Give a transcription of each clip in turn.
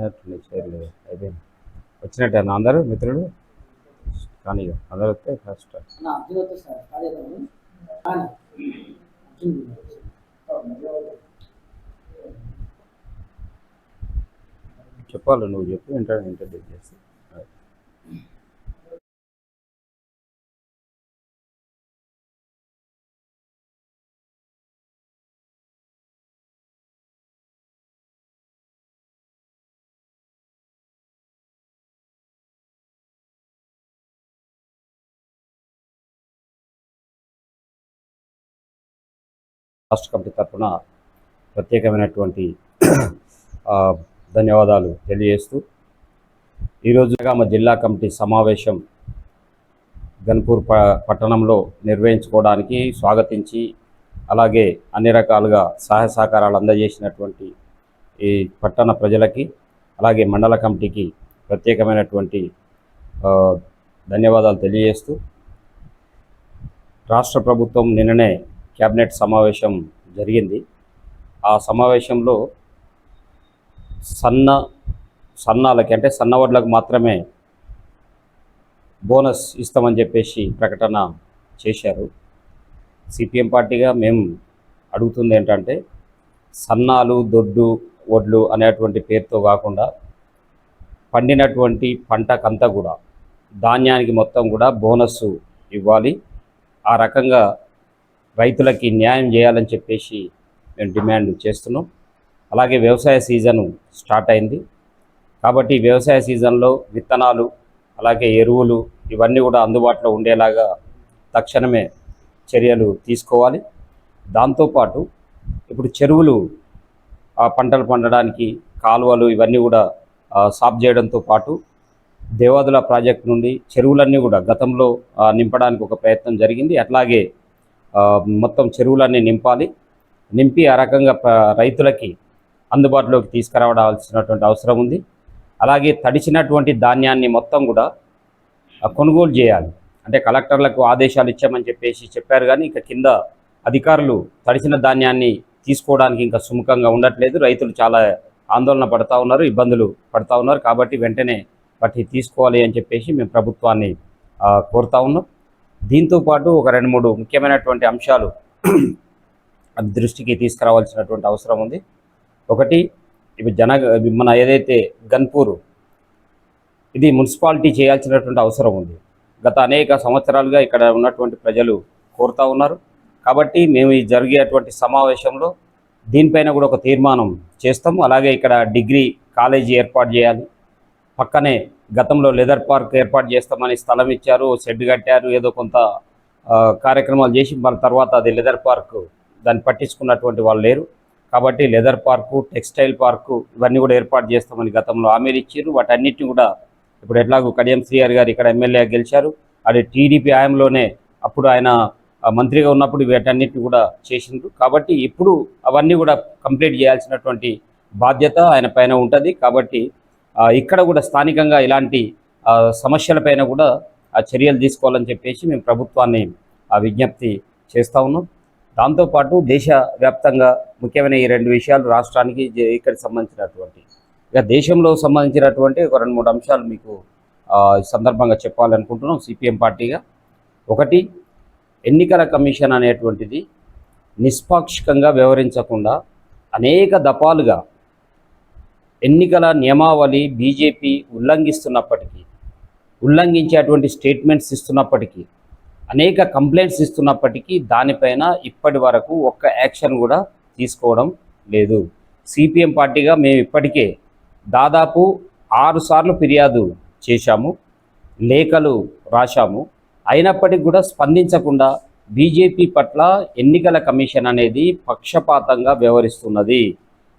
అయినట్టుంది చేయలేదు అయిపోయింది వచ్చినట్టే అందరూ మిత్రులు? కానీ అందరూ వస్తే ఫస్ట్ చెప్పాలి నువ్వు చెప్పి ఇంటర్ ఇంటర్వ్యూ చేసి రాష్ట్ర కమిటీ తరఫున ప్రత్యేకమైనటువంటి ధన్యవాదాలు తెలియజేస్తూ ఈరోజు మా జిల్లా కమిటీ సమావేశం గన్పూర్ ప పట్టణంలో నిర్వహించుకోవడానికి స్వాగతించి అలాగే అన్ని రకాలుగా సహాయ సహకారాలు అందజేసినటువంటి ఈ పట్టణ ప్రజలకి అలాగే మండల కమిటీకి ప్రత్యేకమైనటువంటి ధన్యవాదాలు తెలియజేస్తూ రాష్ట్ర ప్రభుత్వం నిన్ననే క్యాబినెట్ సమావేశం జరిగింది. ఆ సమావేశంలో సన్న సన్నాలకి అంటే సన్నవడ్లకు మాత్రమే బోనస్ ఇస్తామని చెప్పేసి ప్రకటన చేశారు. సిపిఎం పార్టీగా మేము అడుగుతుంది ఏంటంటే సన్నాలు దొడ్డు వడ్లు అనేటువంటి పేరుతో కాకుండా పండినటువంటి పంటకంతా కూడా ధాన్యానికి మొత్తం కూడా బోనస్సు ఇవ్వాలి. ఆ రకంగా రైతులకి న్యాయం చేయాలని చెప్పేసి మేము డిమాండ్ చేస్తున్నాం. అలాగే వ్యవసాయ సీజను స్టార్ట్ అయింది. కాబట్టి వ్యవసాయ సీజన్లో విత్తనాలు అలాగే ఎరువులు ఇవన్నీ కూడా అందుబాటులో ఉండేలాగా తక్షణమే చర్యలు తీసుకోవాలి. దాంతోపాటు ఇప్పుడు చెరువులు ఆ పంటలు పండడానికి కాలువలు ఇవన్నీ కూడా సాప్ సాఫ్ చేయడంతో పాటు దేవాదుల ప్రాజెక్ట్ నుండి చెరువులన్నీ కూడా గతంలో నింపడానికి ఒక ప్రయత్నం జరిగింది. అట్లాగే మొత్తం చెరువులన్నీ నింపాలి. నింపి ఆ రకంగా రైతులకి అందుబాటులోకి తీసుకురావడాల్సినటువంటి అవసరం ఉంది. అలాగే తడిచినటువంటి ధాన్యాన్ని మొత్తం కూడా కొనుగోలు చేయాలి. అంటే కలెక్టర్లకు ఆదేశాలు ఇచ్చామని చెప్పేసి చెప్పారు కానీ ఇక కింద అధికారులు తడిచిన ధాన్యాన్ని తీసుకోవడానికి ఇంకా సుముఖంగా ఉండట్లేదు. రైతులు చాలా ఆందోళన పడతా ఉన్నారు ఇబ్బందులు పడతా ఉన్నారు కాబట్టి వెంటనే వాటిని తీసుకోవాలి అని చెప్పేసి మేము ప్రభుత్వాన్ని కోరుతా ఉన్నాం. దీంతో పాటు ఒక రెండు మూడు ముఖ్యమైనటువంటి అంశాలు దృష్టికి తీసుకురావాల్సినటువంటి అవసరం ఉంది. ఒకటి ఇప్పుడు జన మన ఏదైతే గన్పూర్ ఇది మున్సిపాలిటీ చేయాల్సినటువంటి అవసరం ఉంది. గత అనేక సంవత్సరాలుగా ఇక్కడ ఉన్నటువంటి ప్రజలు కోరుతా ఉన్నారు. కాబట్టి మేము ఈ జరిగేటువంటి సమావేశంలో దీనిపైన కూడా ఒక తీర్మానం చేస్తాము. అలాగే ఇక్కడ డిగ్రీ కాలేజీ ఏర్పాటు చేయాలి. పక్కనే గతంలో లెదర్ పార్క్ ఏర్పాటు చేస్తామని స్థలం ఇచ్చారు షెడ్ కట్టారు ఏదో కొంత కార్యక్రమాలు చేసి మన తర్వాత అది లెదర్ పార్క్ దాన్ని పట్టించుకున్నటువంటి వాళ్ళు లేరు. కాబట్టి లెదర్ పార్కు టెక్స్టైల్ పార్కు ఇవన్నీ కూడా ఏర్పాటు చేస్తామని గతంలో హామీలు ఇచ్చారు. వాటన్నిటిని కూడా ఇప్పుడు ఎట్లాగో కడియం శ్రీఆర్ గారు ఇక్కడ ఎమ్మెల్యే గెలిచారు. అది టీడీపీ హయాంలోనే అప్పుడు ఆయన మంత్రిగా ఉన్నప్పుడు వీటన్నిటిని కూడా చేసిండ్రు. కాబట్టి ఇప్పుడు అవన్నీ కూడా కంప్లీట్ చేయాల్సినటువంటి బాధ్యత ఆయన పైన ఉంటుంది. కాబట్టి ఇక్కడ కూడా స్థానికంగా ఇలాంటి సమస్యలపైన కూడా ఆ చర్యలు తీసుకోవాలని చెప్పేసి మేము ప్రభుత్వాన్ని ఆ విజ్ఞప్తి చేస్తూ ఉన్నాం. దాంతోపాటు దేశవ్యాప్తంగా ముఖ్యమైన ఈ రెండు విషయాలు రాష్ట్రానికి ఇక్కడ సంబంధించినటువంటి ఇక దేశంలో సంబంధించినటువంటి ఒక రెండు మూడు అంశాలు మీకు సందర్భంగా చెప్పాలనుకుంటున్నాం సిపిఎం పార్టీగా. ఒకటి ఎన్నికల కమిషన్ అనేటువంటిది నిష్పాక్షికంగా వ్యవహరించకుండా అనేక దపాలుగా ఎన్నికల నియమావళి బీజేపీ ఉల్లంఘిస్తున్నప్పటికీ ఉల్లంఘించేటువంటి స్టేట్మెంట్స్ ఇస్తున్నప్పటికీ అనేక కంప్లైంట్స్ ఇస్తున్నప్పటికీ దానిపైన ఇప్పటి వరకు ఒక్క యాక్షన్ కూడా తీసుకోవడం లేదు. సిపిఎం పార్టీగా మేము ఇప్పటికే దాదాపు ఆరు సార్లు ఫిర్యాదు చేశాము లేఖలు రాశాము. అయినప్పటికీ కూడా స్పందించకుండా బీజేపీ పట్ల ఎన్నికల కమిషన్ అనేది పక్షపాతంగా వ్యవహరిస్తున్నది.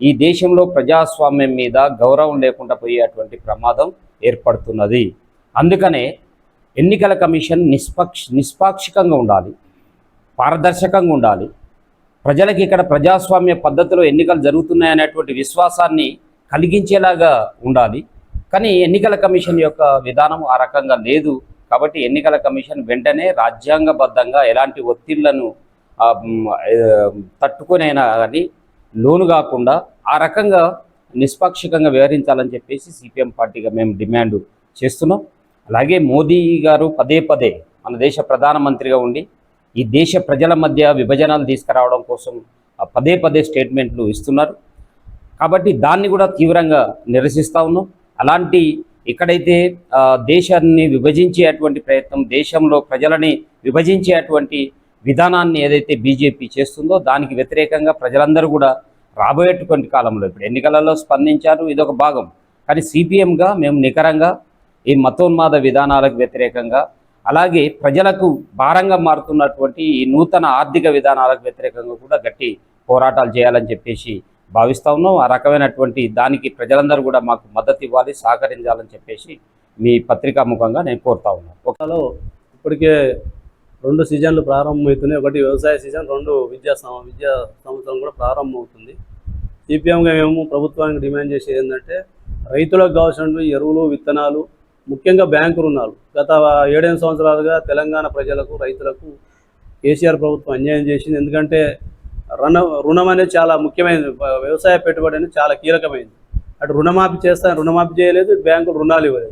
ఈ దేశంలో ప్రజాస్వామ్యం మీద గౌరవం లేకుండా పోయేటువంటి ప్రమాదం ఏర్పడుతున్నది. అందుకనే ఎన్నికల కమిషన్ నిష్పక్ష నిష్పాక్షికంగా ఉండాలి. పారదర్శకంగా ఉండాలి. ప్రజలకు ఇక్కడ ప్రజాస్వామ్య పద్ధతిలో ఎన్నికలు జరుగుతున్నాయి అనేటువంటి విశ్వాసాన్ని కలిగించేలాగా ఉండాలి. కానీ ఎన్నికల కమిషన్ యొక్క విధానం ఆ రకంగా లేదు. కాబట్టి ఎన్నికల కమిషన్ వెంటనే రాజ్యాంగబద్ధంగా ఎలాంటి ఒత్తిళ్ళను తట్టుకునైనా కానీ లోను కాకుండా ఆ రకంగా నిష్పాక్షికంగా వ్యవహరించాలని చెప్పేసి సిపిఎం పార్టీగా మేము డిమాండ్ చేస్తున్నాం. అలాగే మోదీ గారు పదే పదే మన దేశ ప్రధానమంత్రిగా ఉండి ఈ దేశ ప్రజల మధ్య విభజనలు తీసుకురావడం కోసం పదే పదే స్టేట్మెంట్లు ఇస్తున్నారు. కాబట్టి దాన్ని కూడా తీవ్రంగా నిరసిస్తూ ఉన్నాం. అలాంటి ఎక్కడైతే దేశాన్ని విభజించేటువంటి ప్రయత్నం దేశంలో ప్రజలని విభజించేటువంటి విధానాన్ని ఏదైతే బీజేపీ చేస్తుందో దానికి వ్యతిరేకంగా ప్రజలందరూ కూడా రాబోయేటువంటి కాలంలో ఇప్పుడు ఎన్నికలలో స్పందించారు ఇదొక భాగం. కానీ సిపిఎంగా మేము నికరంగా ఈ మతోన్మాద విధానాలకు వ్యతిరేకంగా అలాగే ప్రజలకు భారంగా మారుతున్నటువంటి ఈ నూతన ఆర్థిక విధానాలకు వ్యతిరేకంగా కూడా గట్టి పోరాటాలు చేయాలని చెప్పేసి భావిస్తా ఉన్నాం. ఆ రకమైనటువంటి దానికి ప్రజలందరూ కూడా మాకు మద్దతు ఇవ్వాలి సహకరించాలని చెప్పేసి మీ పత్రికా ముఖంగా నేను కోరుతా ఉన్నాను. ఒకలో ఇప్పటికే రెండు సీజన్లు ప్రారంభమవుతున్నాయి. ఒకటి వ్యవసాయ సీజన్ రెండు విద్యా సం- విద్యా సంవత్సరం కూడా ప్రారంభమవుతుంది. సిపిఎంగా మేము ప్రభుత్వానికి డిమాండ్ చేసేది ఏంటంటే రైతులకు కావాల్సినటువంటి ఎరువులు విత్తనాలు ముఖ్యంగా బ్యాంకు రుణాలు గత ఏడెనిమిది సంవత్సరాలుగా తెలంగాణ ప్రజలకు రైతులకు కేసీఆర్ ప్రభుత్వం అన్యాయం చేసింది. ఎందుకంటే రుణ రుణం అనేది చాలా ముఖ్యమైనది. వ్యవసాయ పెట్టుబడి అనేది చాలా కీలకమైనది. అటు రుణమాఫీ చేస్తాను రుణమాఫీ చేయలేదు బ్యాంకులు రుణాలు ఇవ్వలేదు.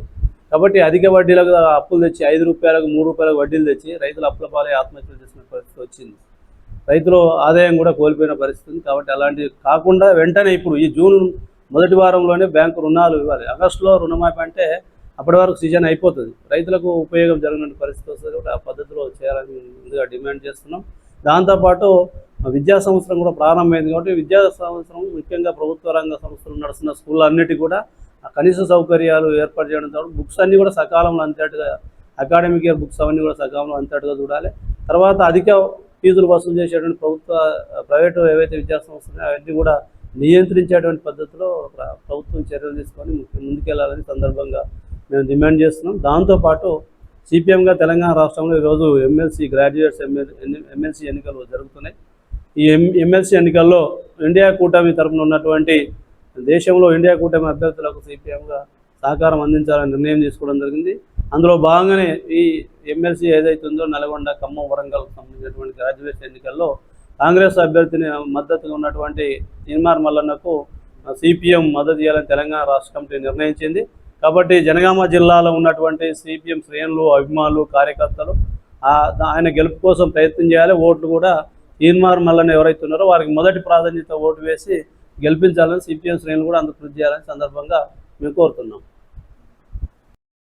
కాబట్టి అధిక వడ్డీలకు అప్పులు తెచ్చి ఐదు రూపాయలకు మూడు రూపాయలకు వడ్డీలు తెచ్చి రైతులు అప్పుల పాలే ఆత్మహత్యలు చేసిన పరిస్థితి వచ్చింది. రైతులు ఆదాయం కూడా కోల్పోయిన పరిస్థితి ఉంది. కాబట్టి అలాంటివి కాకుండా వెంటనే ఇప్పుడు ఈ జూన్ మొదటి వారంలోనే బ్యాంకు రుణాలు ఇవ్వాలి. ఆగస్టులో రుణమాఫీ అంటే అప్పటి వరకు సీజన్ అయిపోతుంది. రైతులకు ఉపయోగం జరిగిన పరిస్థితి వస్తుంది కూడా ఆ పద్ధతిలో చేయాలని ముందుగా డిమాండ్ చేస్తున్నాం. దాంతోపాటు విద్యా సంవత్సరం కూడా ప్రారంభమైంది కాబట్టి విద్యా సంవత్సరం ముఖ్యంగా ప్రభుత్వ రంగ సంస్థలు నడుస్తున్న స్కూళ్ళన్నిటి కూడా కనీస సౌకర్యాలు ఏర్పాటు చేయడం తర్వాత బుక్స్ అన్నీ కూడా సకాలంలో అంతేటగా అకాడమిక్ ఇయర్ బుక్స్ అవన్నీ కూడా సకాలంలో అంతేట్టుగా చూడాలి. తర్వాత అధిక ఫీజులు వసూలు చేసేటువంటి ప్రభుత్వ ప్రైవేటు ఏవైతే విద్యా సంస్థలు అవన్నీ కూడా నియంత్రించేటువంటి పద్ధతిలో ప్రభుత్వం చర్యలు తీసుకొని ముందుకెళ్ళాలని సందర్భంగా మేము డిమాండ్ చేస్తున్నాం. దాంతోపాటు సిపిఎంగా తెలంగాణ రాష్ట్రంలో ఈరోజు ఎమ్మెల్సీ గ్రాడ్యుయేట్స్ ఎమ్మెల్సీ ఎన్నికలు జరుగుతున్నాయి. ఈ ఎం ఎమ్మెల్సీ ఎన్నికల్లో ఇండియా కూటమి తరపున ఉన్నటువంటి దేశంలో ఇండియా కూటమి అభ్యర్థులకు సిపిఎంగా సహకారం అందించాలని నిర్ణయం తీసుకోవడం జరిగింది. అందులో భాగంగానే ఈ ఎమ్మెల్సీ ఏదైతే ఉందో నల్గొండ ఖమ్మం వరంగల్ సంబంధించినటువంటి గ్రాడ్యుయేషన్ ఎన్నికల్లో కాంగ్రెస్ అభ్యర్థిని మద్దతుగా ఉన్నటువంటి తీన్మార్ మల్లన్నకు సిపిఎం మద్దతు ఇవ్వాలని తెలంగాణ రాష్ట్ర కమిటీ నిర్ణయించింది. కాబట్టి జనగామ జిల్లాలో ఉన్నటువంటి సిపిఎం శ్రేణులు అభిమానులు కార్యకర్తలు ఆయన గెలుపు కోసం ప్రయత్నం చేయాలి. ఓట్లు కూడా తీన్మార్ మల్లన్న ఎవరైతే ఉన్నారో వారికి మొదటి ప్రాధాన్యత ఓటు వేసి గెలిపించాలని సిపిఎం శ్రేణులు కూడా అందుకు కృషి చేయాలని సందర్భంగా మేము కోరుతున్నాం.